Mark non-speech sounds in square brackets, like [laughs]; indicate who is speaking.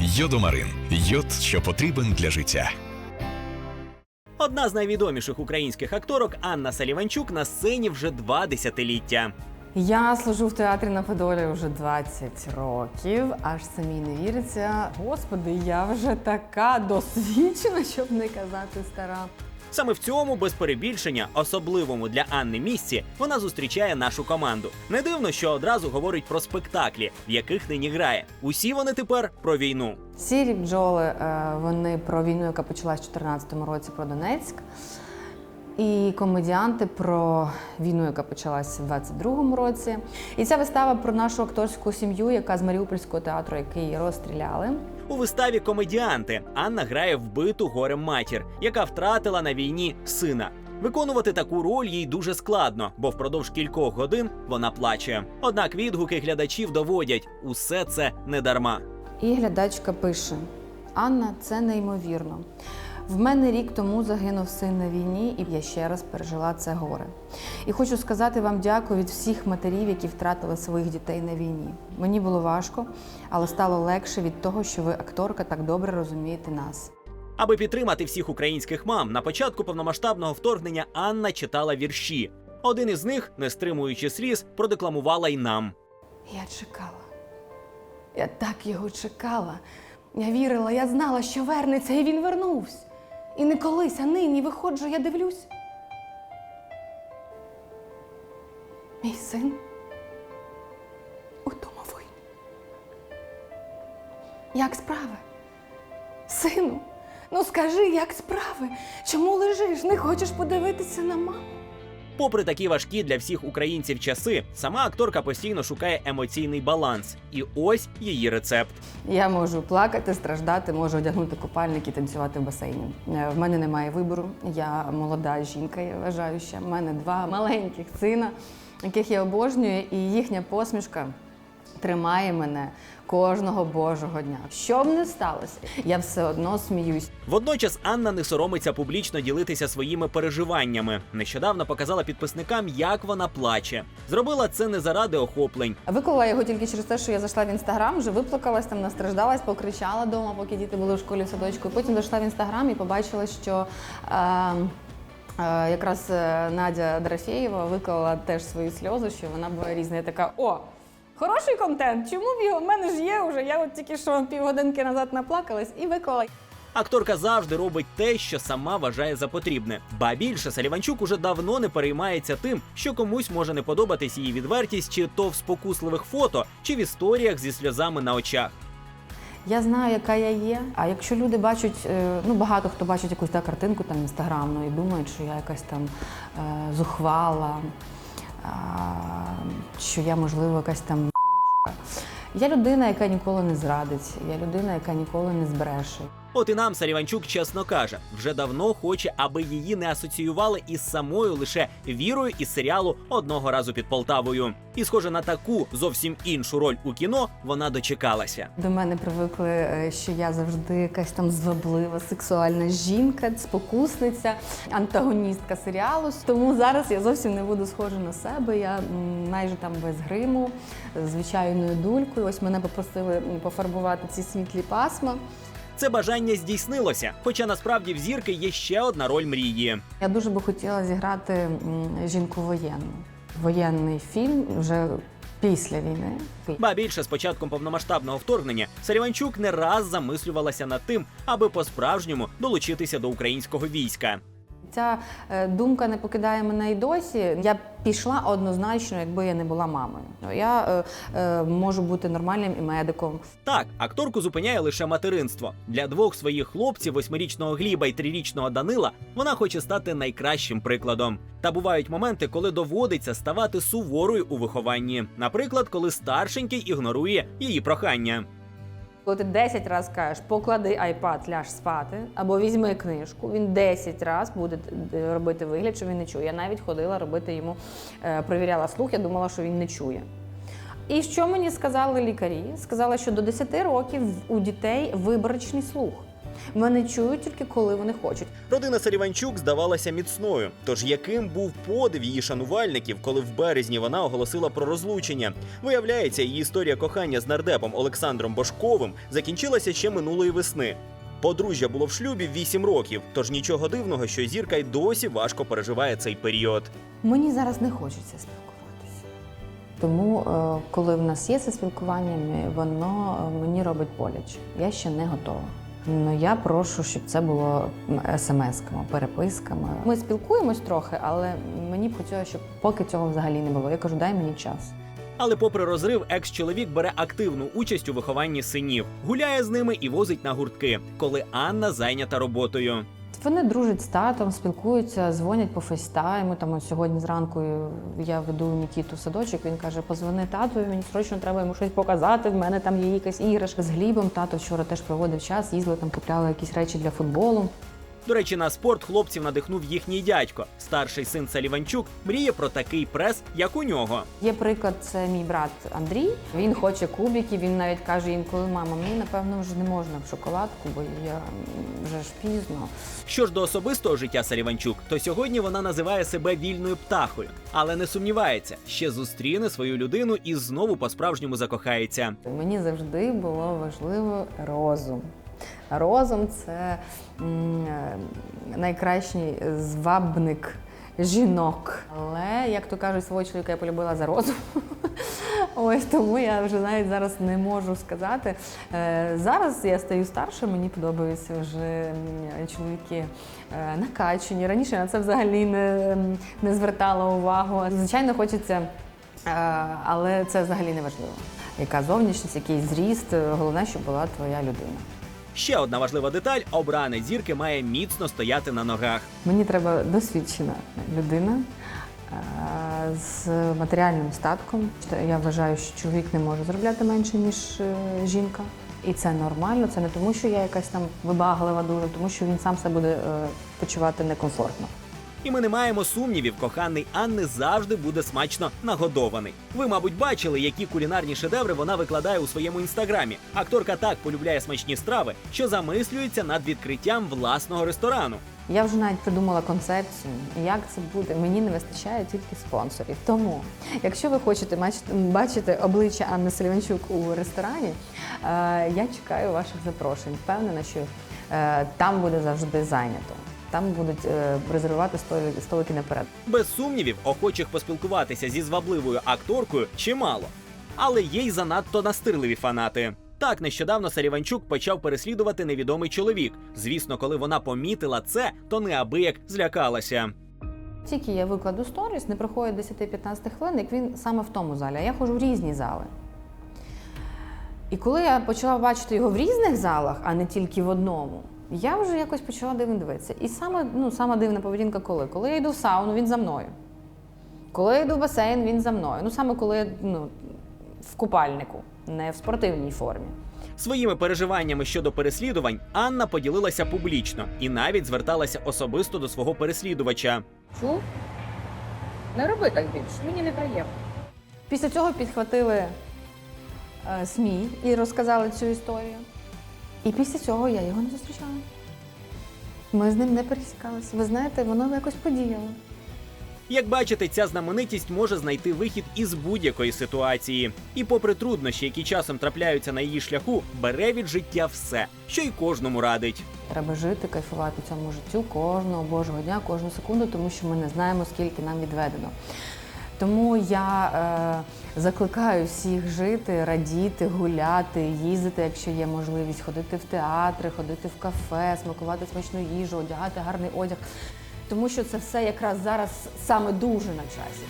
Speaker 1: Йодомарин. Йод, що потрібен для життя.
Speaker 2: Одна з найвідоміших українських акторок Анна Саліванчук на сцені вже два десятиліття.
Speaker 3: Я служу в театрі на Подолі вже 20 років, аж самі не віриться. Господи, я вже така досвідчена, щоб не казати стара.
Speaker 2: Саме в цьому, без перебільшення, особливому для Анни місці, вона зустрічає нашу команду. Не дивно, що одразу говорить про спектаклі, в яких нині грає. Усі вони тепер про війну.
Speaker 3: Сірі бджоли е, вони про війну, яка почалась у 2014 році про Донецьк. І комедіанти про війну, яка почалась в 22-му році. І ця вистава про нашу акторську сім'ю, яка з Маріупольського театру, який розстріляли.
Speaker 2: У виставі комедіанти Анна грає вбиту горем матір, яка втратила на війні сина. Виконувати таку роль їй дуже складно, бо впродовж кількох годин вона плаче. Однак відгуки глядачів доводять, усе це не дарма.
Speaker 3: І глядачка пише: Анна, це неймовірно. В мене рік тому загинув син на війні, і я ще раз пережила це горе. І хочу сказати вам дякую від всіх матерів, які втратили своїх дітей на війні. Мені було важко, але стало легше від того, що ви, акторка, так добре розумієте нас.
Speaker 2: Аби підтримати всіх українських мам, на початку повномасштабного вторгнення Анна читала вірші. Один із них, не стримуючи сліз, продекламувала й нам.
Speaker 3: Я чекала. Я так його чекала. Я вірила, я знала, що вернеться, і він вернувся. І не колись, а нині виходжу, я дивлюсь. Мій син у домовині. Як справи? Сину, ну скажи, як справи? Чому лежиш? Не хочеш подивитися на маму?
Speaker 2: Попри такі важкі для всіх українців часи, сама акторка постійно шукає емоційний баланс. І ось її рецепт.
Speaker 3: Я можу плакати, страждати, можу одягнути купальник і танцювати в басейні. Е, В мене немає вибору. Я молода жінка, я вважаю, що в мене два маленьких сина, яких я обожнюю, і їхня посмішка тримає мене кожного божого дня. Що б не сталося, я все одно сміюсь.
Speaker 2: Водночас Анна не соромиться публічно ділитися своїми переживаннями. Нещодавно показала підписникам, як вона плаче. Зробила це не заради охоплень.
Speaker 3: Виклала його тільки через те, що я зайшла в інстаграм, вже виплакалась там, настраждалась, покричала вдома, поки діти були в школі в садочку. І потім зайшла в інстаграм і побачила, що. Е, е, Якраз е, Надя Дорофєєва виклала теж свої сльози, що вона була різна. Я така: о, хороший контент. Чому б його? У мене ж є вже. Я от тільки що півгодинки назад наплакалась і виклала.
Speaker 2: Акторка завжди робить те, що сама вважає за потрібне. Ба більше Саліванчук уже давно не переймається тим, що комусь може не подобатись її відвертість, чи то в спокусливих фото, чи в історіях зі сльозами на очах.
Speaker 3: Я знаю, яка я є. А якщо люди бачать, е, ну багато хто бачить якусь та картинку там інстаграмну і думають, що я якась там е, зухвала, що я, можливо, якась там. Я людина, яка ніколи не зрадить, я людина, яка ніколи не збреше.
Speaker 2: От і нам Саліванчук чесно каже, вже давно хоче, аби її не асоціювали із самою лише вірою із серіалу одного разу під Полтавою. І схоже на таку зовсім іншу роль у кіно вона дочекалася.
Speaker 3: До мене привикли, е, що я завжди якась там зваблива, сексуальна жінка, спокусниця, антагоністка серіалу. Тому зараз я зовсім не буду схожа на себе. Я майже там без гриму, звичайною дулькою. Ось мене попросили пофарбувати ці світлі пасма.
Speaker 2: Це бажання здійснилося, хоча насправді в зірки є ще одна роль мрії.
Speaker 3: Я дуже би хотіла зіграти жінку воєнну. Воєнний фільм вже після війни.
Speaker 2: Ба більше з початком повномасштабного вторгнення Саліванчук не раз замислювалася над тим, аби по-справжньому долучитися до українського війська.
Speaker 3: Ця е, думка не покидає мене й досі. Я пішла однозначно, якби я не була мамою. Я е, е, можу бути нормальним і медиком.
Speaker 2: Так, акторку зупиняє лише материнство. Для двох своїх хлопців, восьмирічного Гліба і трирічного Данила, вона хоче стати найкращим прикладом. Та бувають моменти, коли доводиться ставати суворою у вихованні. Наприклад, коли старшенький ігнорує її прохання.
Speaker 3: Коли ти 10 разів кажеш, поклади айпад, ляж спати, або візьми книжку, він 10 разів буде робити вигляд, що він не чує. Я навіть ходила робити йому, е, перевіряла слух, я думала, що він не чує. І що мені сказали лікарі? Сказали, що до 10 років у дітей виборочний слух. Вони чують тільки коли вони хочуть.
Speaker 2: Родина Саліванчук здавалася міцною. Тож яким був подив її шанувальників, коли в березні вона оголосила про розлучення? Виявляється, її історія кохання з нардепом Олександром Бошковим закінчилася ще минулої весни. Подружжя було в шлюбі 8 років, тож нічого дивного, що зірка й досі важко переживає цей період.
Speaker 3: Мені зараз не хочеться спілкуватися. Тому, е, коли в нас є це спілкування, воно е, мені робить боляче. Я ще не готова. Ну я прошу, щоб це було смс-ками, переписками. Ми спілкуємось трохи, але мені б хотілося, щоб поки цього взагалі не було. Я кажу, дай мені час.
Speaker 2: Але, попри розрив, екс-чоловік бере активну участь у вихованні синів, гуляє з ними і возить на гуртки, коли Анна зайнята роботою.
Speaker 3: Вони дружать з татом, спілкуються, дзвонять по фейстайму. Там от сьогодні зранку я веду Нікіту в садочок. Він каже: позвони тату, мені срочно треба йому щось показати. В мене там є якась іграшка з глібом. Тато вчора теж проводив час, їздили там, купляли якісь речі для футболу.
Speaker 2: До речі, на спорт хлопців надихнув їхній дядько. Старший син Саліванчук мріє про такий прес, як у нього.
Speaker 3: Є приклад, це мій брат Андрій. Він хоче кубиків. Він навіть каже інколи, мама, мені напевно вже не можна в шоколадку, бо я вже ж пізно.
Speaker 2: Що ж до особистого життя Саліванчук, то сьогодні вона називає себе вільною птахою, але не сумнівається, ще зустріне свою людину і знову по-справжньому закохається.
Speaker 3: Мені завжди було важливо розум. Розум це е, найкращий звабник жінок. Але, як то кажуть, свого чоловіка я полюбила за розум. [laughs] Ось тому я вже навіть зараз не можу сказати. Е, Зараз я стаю старше, мені подобаються вже чоловіки е, накачані. Раніше на це взагалі не, не звертала увагу. Звичайно, хочеться Але це взагалі не важливо. Яка зовнішність, який зріст, головне, щоб була твоя людина.
Speaker 2: Ще одна важлива деталь: обране зірки має міцно стояти на ногах.
Speaker 3: Мені треба досвідчена людина е, з матеріальним статком. Я вважаю, що чоловік не може заробляти менше, ніж е, жінка. І це нормально. Це не тому, що я якась там вибаглива дуже, тому що він сам себе буде е, почувати некомфортно.
Speaker 2: І ми не маємо сумнівів, коханий Анни завжди буде смачно нагодований. Ви, мабуть, бачили, які кулінарні шедеври вона викладає у своєму інстаграмі. Акторка так полюбляє смачні страви, що замислюється над відкриттям власного ресторану.
Speaker 3: Я вже навіть придумала концепцію, як це буде. Мені не вистачає тільки спонсорів. Тому, якщо ви хочете бачити- обличчя Анни Селіванчук у ресторані, е, я чекаю ваших запрошень. Впевнена, що е, там буде завжди зайнято. Там будуть е, резервувати столики, столики наперед.
Speaker 2: Без сумнівів, охочих поспілкуватися зі звабливою акторкою чимало. Але є й занадто настирливі фанати. Так, нещодавно Саріванчук почав переслідувати невідомий чоловік. Звісно, коли вона помітила це, то неабияк злякалася.
Speaker 3: Тільки я викладу сторіс, не проходить 10-15 хвилин, як він саме в тому залі. А я ходжу в різні зали. І коли я почала бачити його в різних залах, а не тільки в одному, я вже якось почала дивно дивитися. І саме, ну, сама дивна поведінка коли? Коли я йду в сауну, він за мною. Коли я йду в басейн, він за мною. Ну саме коли я ну, в купальнику, не в спортивній формі.
Speaker 2: Своїми переживаннями щодо переслідувань Анна поділилася публічно і навіть зверталася особисто до свого переслідувача.
Speaker 4: Чув? Не роби так більше, мені неприємно.
Speaker 3: Після цього підхватили е, СМІ і розказали цю історію. І після цього я його не зустрічала. Ми з ним не пересікалися. Ви знаєте, воно якось подіяло.
Speaker 2: Як бачите, ця знаменитість може знайти вихід із будь-якої ситуації. І, попри труднощі, які часом трапляються на її шляху, бере від життя все, що й кожному радить.
Speaker 3: Треба жити, кайфувати цьому життю кожного божого дня, кожну секунду, тому що ми не знаємо, скільки нам відведено. Тому я е, закликаю всіх жити, радіти, гуляти, їздити, якщо є можливість, ходити в театри, ходити в кафе, смакувати смачну їжу, одягати гарний одяг. Тому що це все якраз зараз саме дуже на часі.